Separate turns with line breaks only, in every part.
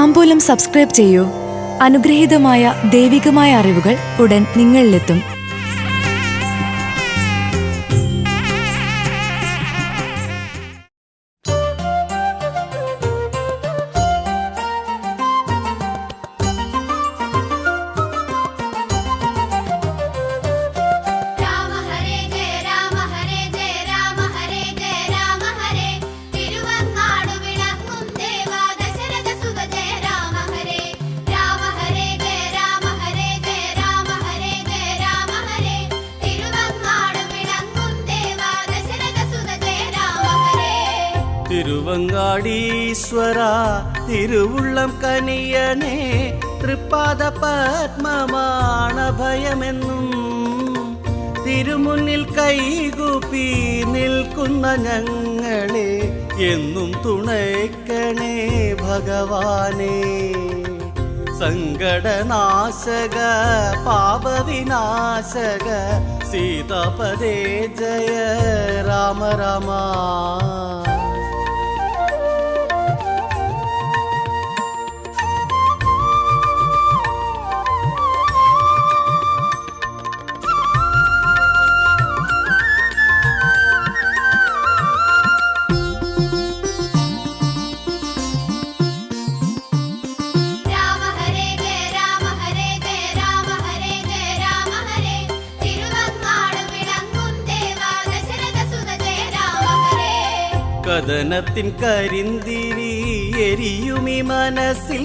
താമ്പൂലം subscribe ചെയ്യൂ. അനുഗ്രഹീതമായ ദൈവികമായ അറിവുകൾ ഉടൻ നിങ്ങളിലെത്തും.
തിരുവങ്ങാടീശ്വര തിരുവുള്ളം കനിയനേ തൃപ്പാദ പത്മമാണഭയമെന്നും തിരുമുന്നിൽ കൈകൂപ്പി നിൽക്കുന്ന ഞങ്ങളെ എന്നും തുണയ്ക്കണേ ഭഗവാനെ. സങ്കടനാശക പാപവിനാശക സീതാപദേ ജയ രാമ രാമ. കഥനത്തിൻ കരിന്തിരി എരിയുമി മനസ്സിൽ.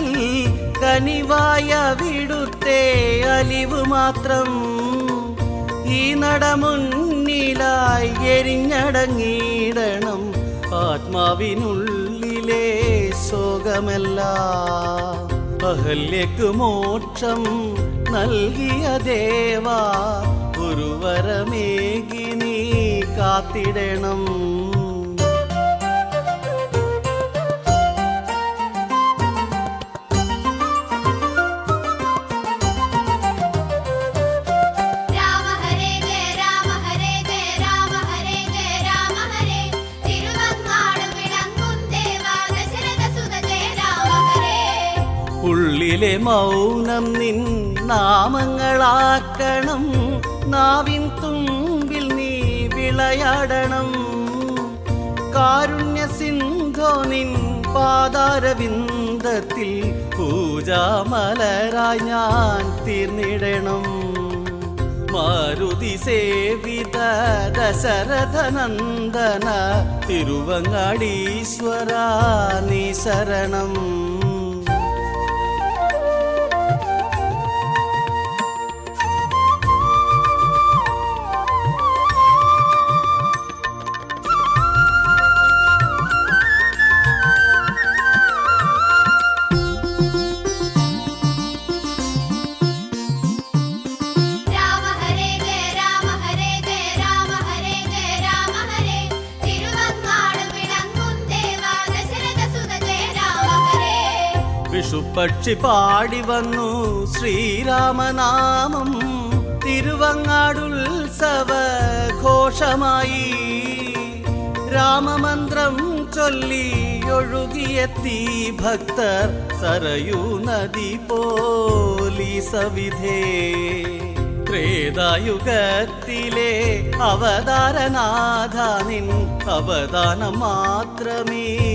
കനിവായ വിടുത്തെ അലിവ് മാത്രം. ഈ നടമുന്നിലായി എരിഞ്ഞടങ്ങിയിടണം ആത്മാവിനുള്ളിലെ ശോകമല്ല. അഹല്യക്ക് മോക്ഷം നൽകിയ ദേവാ. ഒരു വരമേകി നീ കാത്തിടണം. ഉള്ളിലെ മൗനം നിൻ നാമങ്ങളാക്കണം. നാവിൻ തുമ്പിൽ നീ വിളയാടണം. കാരുണ്യ സിന്ധോ നിൻ പാതാരവിന്ദത്തിൽ പൂജാമലരായി ഞാൻ തീർന്നിടണം. മാരുതി സേവിത ദശരഥനന്ദന തിരുവങ്ങാടീശ്വര നീ ശരണം. വിഷുപക്ഷി പാടി വന്നു. ശ്രീരാമനാമം തിരുവങ്ങാടുത്സവ ഘോഷമായി രാമമന്ത്രം ചൊല്ലി ഒഴുകിയെത്തി. ഭക്തർ സരയൂ നദി പോലി സവിധേ. ത്രേതായുഗത്തിലെ അവതാരനാഥ നിൻ മാത്രമേ